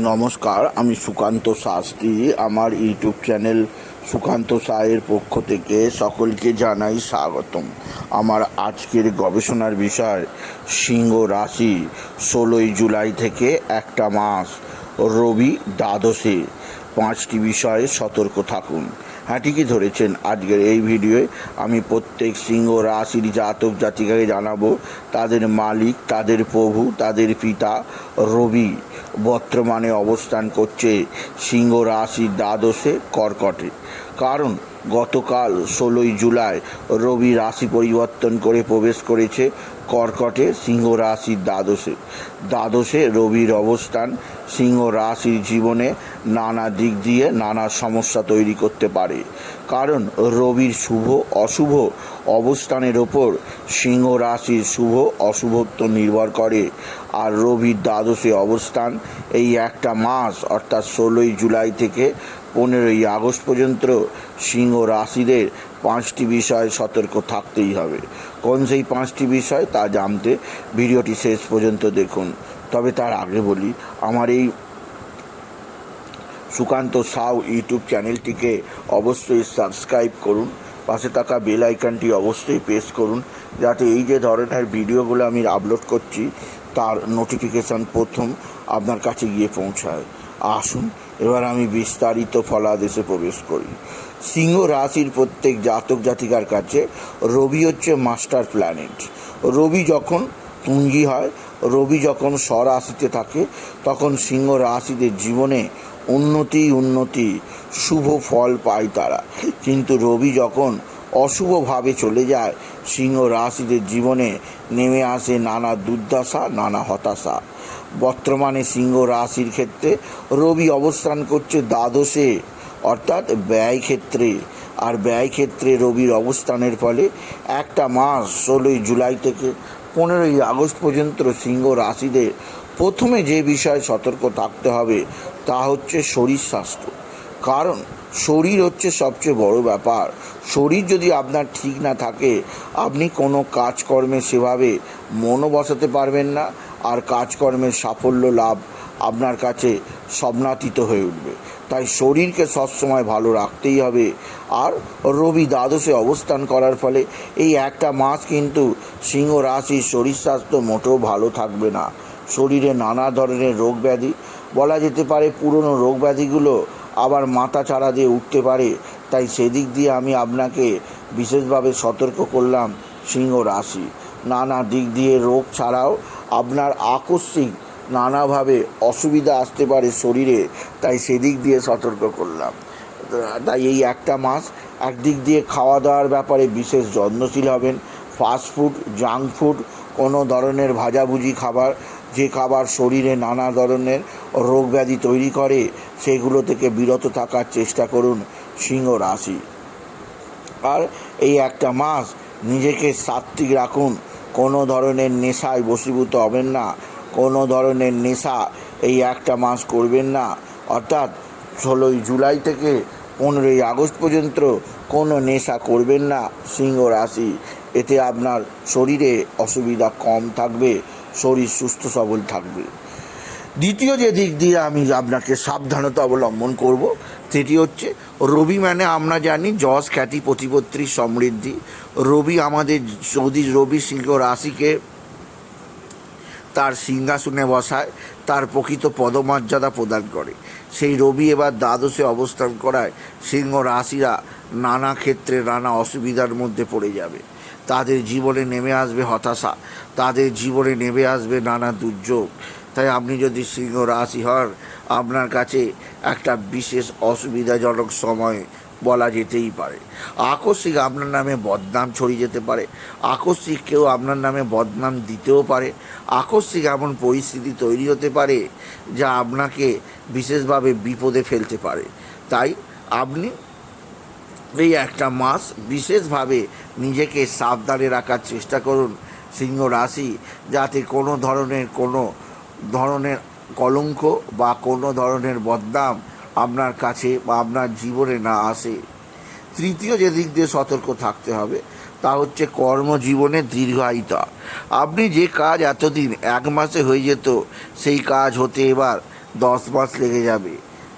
নমস্কার, আমি সুকান্ত শাস্ত্রী। আমার ইউটিউব চ্যানেল সুকান্ত সায়ের পক্ষ থেকে সকলকে জানাই স্বাগতম। আমার আজকের গবেষণার বিষয়, সিংহ রাশি, ষোলোই জুলাই থেকে একটা মাস, রবি দ্বাদশে। পাঁচটি বিষয়ে সতর্ক থাকুন। হ্যাঁ ঠিকই ধরেছেন আজকের এই ভিডিওয়ে। আমি প্রত্যেক সিংহ রাশির জাতক জাতিকাকে জানাব, তাদের মালিক, তাদের প্রভু, তাদের পিতা, রবি। বর্তমানে অবস্থান করছে সিংহ রাশির দ্বাদশে কর্কটে। কারণ গতকাল ষোলোই জুলাই রবি রাশি পরিবর্তন করে প্রবেশ করেছে কর্কটে সিংহ রাশির দ্বাদশে দ্বাদশে রবির অবস্থান সিংহ রাশির জীবনে নানা দিক দিয়ে নানা সমস্যা তৈরি করতে পারে। কারণ রবির শুভ, অশুভ অবস্থানের ওপর সিংহ রাশির শুভ, অশুভত্ব নির্ভর করে। আর রবির দ্বাদশে অবস্থান এই একটা মাস, অর্থাৎ ষোলোই জুলাই থেকে পনেরোই আগস্ট পর্যন্ত সিংহ রাশিদের পাঁচটি বিষয়ে সতর্ক থাকতেই হবে। কোন সেই পাঁচটি বিষয় তা জানতে ভিডিওটি শেষ পর্যন্ত দেখুন। তবে তার আগে বলি, আমার এই সুকান্ত সাউ ইউটিউব চ্যানেলটিকে অবশ্যই সাবস্ক্রাইব করুন। পাশে থাকা বেল আইকনটি অবশ্যই প্রেস করুন, যাতে এই যে ধরনের ভিডিওগুলো আমি আপলোড করছি, তার নোটিফিকেশান প্রথম আপনার কাছে গিয়ে পৌঁছায়। আসুন এবার আমি বিস্তারিত ফলাদেশে প্রবেশ করি। সিংহ রাশির প্রত্যেক জাতক জাতিকার কাছে রবি হচ্ছে মাস্টার প্ল্যানেট রবি যখন পুঞ্জি হয়, রবি যখন স্বরাশিতে থাকে, তখন সিংহ রাশিদের জীবনে উন্নতি উন্নতি, শুভ ফল পায় তারা। কিন্তু রবি যখন অশুভভাবে চলে যায় সিংহ রাশিদের জীবনে নেমে আসে নানা দুর্দশা, নানা হতাশা। বর্তমানে সিংহ রাশির ক্ষেত্রে রবি অবস্থান করছে দ্বাদশে, অর্থাৎ ব্যয় ক্ষেত্রে। আর ব্যয় ক্ষেত্রে রবির অবস্থানের ফলে একটা মাস ষোলোই জুলাই থেকে পনেরোই আগস্ট পর্যন্ত সিংহ রাশিদের প্রথমে যে বিষয়ে সতর্ক থাকতে হবে তা হচ্ছে শরীর স্বাস্থ্য। কারণ শরীর হচ্ছে সবচেয়ে বড় ব্যাপার। শরীর যদি আপনার ঠিক না থাকে, আপনি কোনো কাজকর্মে সেভাবে মনও বসাতে পারবেন না আর কাজকর্মের সাফল্য লাভ আপনার কাছে স্বপ্নাতীত হয়ে উঠবে। তাই শরীরকে সবসময় ভালো রাখতেই হবে আর রবি দ্বাদশে অবস্থান করার ফলে এই একটা মাস কিন্তু সিংহ রাশির শরীর স্বাস্থ্য মোটেও ভালো থাকবে না। শরীরে নানা ধরনের রোগ ব্যাধি, বলা যেতে পারে পুরনো রোগ ব্যাধিগুলো আবার মাথা চাড়া দিয়ে উঠতে পারে। তাই সেদিক দিয়ে আমি আপনাকে বিশেষভাবে সতর্ক করলাম সিংহ রাশি। নানা দিক দিয়ে রোগ ছাড়াও আপনার আকস্মিক নানাভাবে অসুবিধা আসতে পারে শরীরে, তাই সেদিক দিয়ে সতর্ক করলাম। তাই এই একটা মাস একদিক দিয়ে খাওয়া দাওয়ার ব্যাপারে বিশেষ যত্নশীল হবেন। ফাস্টফুড জাঙ্ক ফুড, কোনো ধরনের ভাজাভুজি খাবার যে খাবার শরীরে নানা ধরনের রোগ ব্যাধি তৈরি করে, সেগুলো থেকে বিরত থাকার চেষ্টা করুন সিংহ রাশি। আর এই একটা মাস নিজেকে সাত্ত্বিক রাখুন। কোনো ধরনের নেশায় বশীভূত হবেন না। কোনো ধরনের নেশা এই একটা মাস করবেন না। অর্থাৎ ষোলোই জুলাই থেকে পনেরোই আগস্ট পর্যন্ত কোনো নেশা করবেন না সিংহ রাশি। এতে আপনার শরীরে অসুবিধা কম থাকবে। শরীর সুস্থ সবল থাকবে। দ্বিতীয় যে দিক দিয়ে আমি আপনাকে সাবধানতা অবলম্বন করব, সেটি হচ্ছে রবি মানে আমরা জানি যশ, খ্যাতি, প্রতিপত্তি, সমৃদ্ধি। রবি আমাদের যদি রবি সিংহ রাশিকে তার সিংহাসনে বসায়, তার প্রকৃত পদমর্যাদা প্রদান করে। সেই রবি এবার দ্বাদশে অবস্থান করায় সিংহ রাশিরা নানা ক্ষেত্রে নানা অসুবিধার মধ্যে পড়ে যাবে। তাদের জীবনে নেমে আসবে হতাশা, তাদের জীবনে নেমে আসবে নানা দুর্যোগ। তাই আপনি যদি সিংহ রাশি হন, আপনার কাছে একটা বিশেষ অসুবিধাজনক সময় বলা যেতেই পারে। আকস্মিক আপনার নামে বদনাম ছড়িয়ে যেতে পারে। আকস্মিক কেউ আপনার নামে বদনাম দিতেও পারে। আকস্মিক এমন পরিস্থিতি তৈরি হতে পারে যা আপনাকে বিশেষভাবে বিপদে ফেলতে পারে। তাই আপনি এই একটা মাস বিশেষভাবে নিজেকে সাবধানে রাখার চেষ্টা করুন সিংহ রাশি, যাতে কোনো ধরনের কোনো ধরনের কলঙ্ক বা কোনো ধরনের বদনাম আপনার কাছে বা আপনার জীবনে না আসে। তৃতীয় যে দিক দিয়ে সতর্ক থাকতে হবে, তা হচ্ছে কর্মজীবনে দীর্ঘায়িতা। আপনি যে কাজ এতদিন, এক মাসে হয়ে যেত, সেই কাজ হতে এবার দশ মাস লেগে যাবে।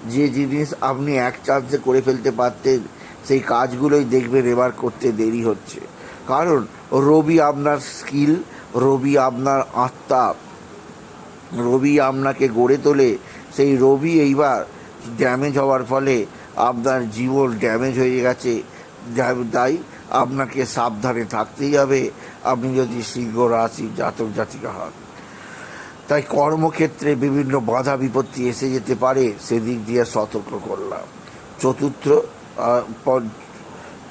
যে জিনিস আপনি এক চান্সে করে ফেলতে পারতেন সেই কাজগুলোই দেখবেন এবার করতে দেরি হচ্ছে। কারণ রবি আপনার স্কিল, রবি আপনার আত্মা। রবি আপনাকে গড়ে তোলে। সেই রবি এইবার ড্যামেজ হওয়ার ফলে আপনার জীবন ড্যামেজ হয়ে গেছে। তাই আপনাকে সাবধানে থাকতেই হবে। আপনি যদি সিংহ রাশি জাতক জাতিকা হন। তাই কর্মক্ষেত্রে বিভিন্ন বাধা বিপত্তি এসে যেতে পারে। সেদিক দিয়ে সতর্ক করলাম। চতুর্থ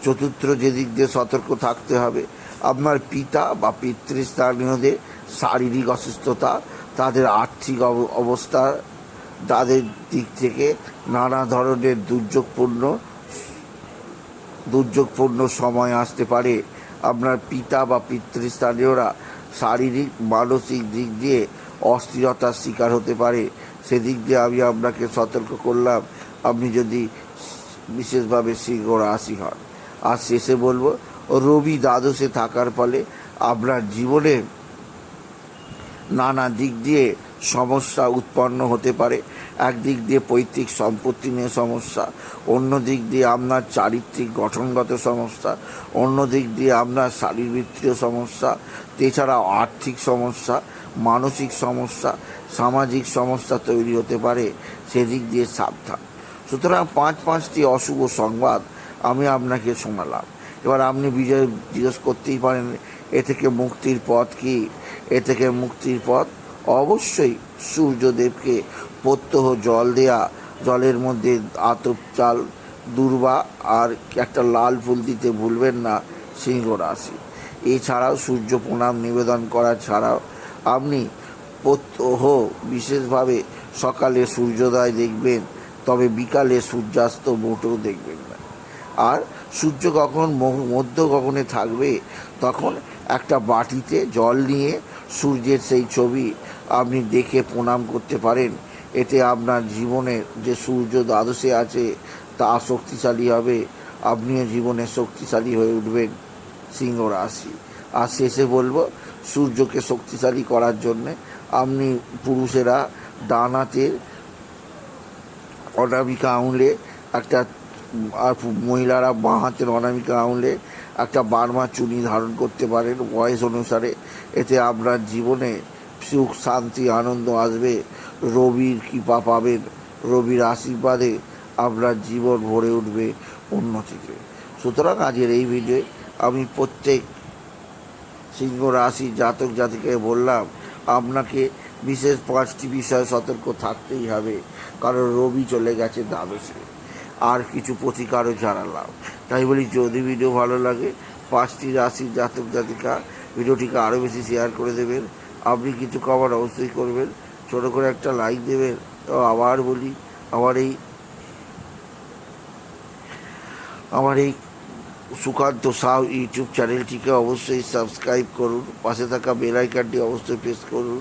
চতুর্থ যেদিক দিয়ে সতর্ক থাকতে হবে, আপনার পিতা বা পিতৃস্থানীয়দের শারীরিক অসুস্থতা, তাদের আর্থিক অব- অবস্থা, তাদের দিক থেকে নানা ধরনের দুর্যোগপূর্ণ দুর্যোগপূর্ণ সময় আসতে পারে। আপনার পিতা বা পিতৃস্থানীয়রা শারীরিক, মানসিক দিক দিয়ে অস্থিরতার শিকার হতে পারে। সেদিক দিয়ে আমি আপনাকে সতর্ক করলাম, আপনি যদি বিশেষভাবে সিংহ রাশি হন। আর শেষে বলব, রবি দ্বাদশে থাকার ফলে আপনার জীবনে নানা দিক দিয়ে সমস্যা উৎপন্ন হতে পারে। একদিক দিয়ে পৈতৃক সম্পত্তি নিয়ে সমস্যা, অন্য দিক দিয়ে আপনার চারিত্রিক গঠনগত সমস্যা, অন্য দিক দিয়ে আপনার শারীরবৃত্তীয় সমস্যা এছাড়াও আর্থিক সমস্যা, মানসিক সমস্যা, সামাজিক সমস্যা তৈরি হতে পারে। সেদিক দিয়ে সাবধান। সুতরাং পাঁচ পাঁচটি অশুভ সংবাদ আমি আপনাকে শোনালাম। এবার আপনি বিজয় জিজ্ঞেস করতেই পারেন, এ থেকে মুক্তির পথ কি? এ থেকে মুক্তির পথ অবশ্যই সূর্যদেবকে প্রত্যহ জল দেয়া, জলের মধ্যে আতপ চাল, দুর্বা আর একটা লাল ফুল দিতে ভুলবেন না, সিংহ রাশি। এছাড়াও সূর্য প্রণাম নিবেদন করা ছাড়াও আপনি প্রত্যহ বিশেষভাবে সকালে সূর্যোদয় দেখবেন তবে বিকালে সূর্যাস্ত মোটেও দেখবেন না। আর সূর্য কখন মধ্য গগনে থাকবে, তখন একটা বাটিতে জল নিয়ে সূর্যের সেই ছবি আপনি দেখে প্রণাম করতে পারেন। এতে আপনার জীবনের যে সূর্য দ্বাদশে আছে, তা শক্তিশালী হবে। আপনিও জীবনে শক্তিশালী হয়ে উঠবেন সিংহ রাশি। আর শেষে বলব, সূর্যকে শক্তিশালী করার জন্যে আপনি পুরুষেরা ডান হাতের অনামিকা আঙুলে একটা, আর মহিলারা বাঁ হাতের অনামিকা আঙুলে একটা বার্মা চুনি ধারণ করতে পারেন বয়স অনুসারে। এতে আপনার জীবনে সুখ, শান্তি, আনন্দ আসবে, রবির কৃপা পাবেন, রবির আশীর্বাদে আপনার জীবন ভরে উঠবে উন্নতিতে সুতরাং আজকের এই ভিডিওয়ে আমি প্রত্যেক সিংহ রাশি জাতক জাতিকে বললাম, আপনাকে বিশেষ পাঁচটি বিষয়ে সতর্ক থাকতেই হবে, কারণ রবি চলে গেছে দ্বাদশে। আর কিছু প্রতিকারও জানালাম। তাই বলি, যদি ভিডিও ভালো লাগে, পাঁচটি রাশি জাতক জাতিকা ভিডিওটিকে আরও বেশি শেয়ার করে দেবেন। আপনি কিছু কভার অবশ্যই করবেন। ছোটো করে একটা লাইক দেবেন। তো আবার বলি, আমার এই আমার এই সুকান্ত সাউ ইউটিউব চ্যানেলটিকে অবশ্যই সাবস্ক্রাইব করুন। পাশে থাকা বেল আইকনটি অবশ্যই প্রেস করুন।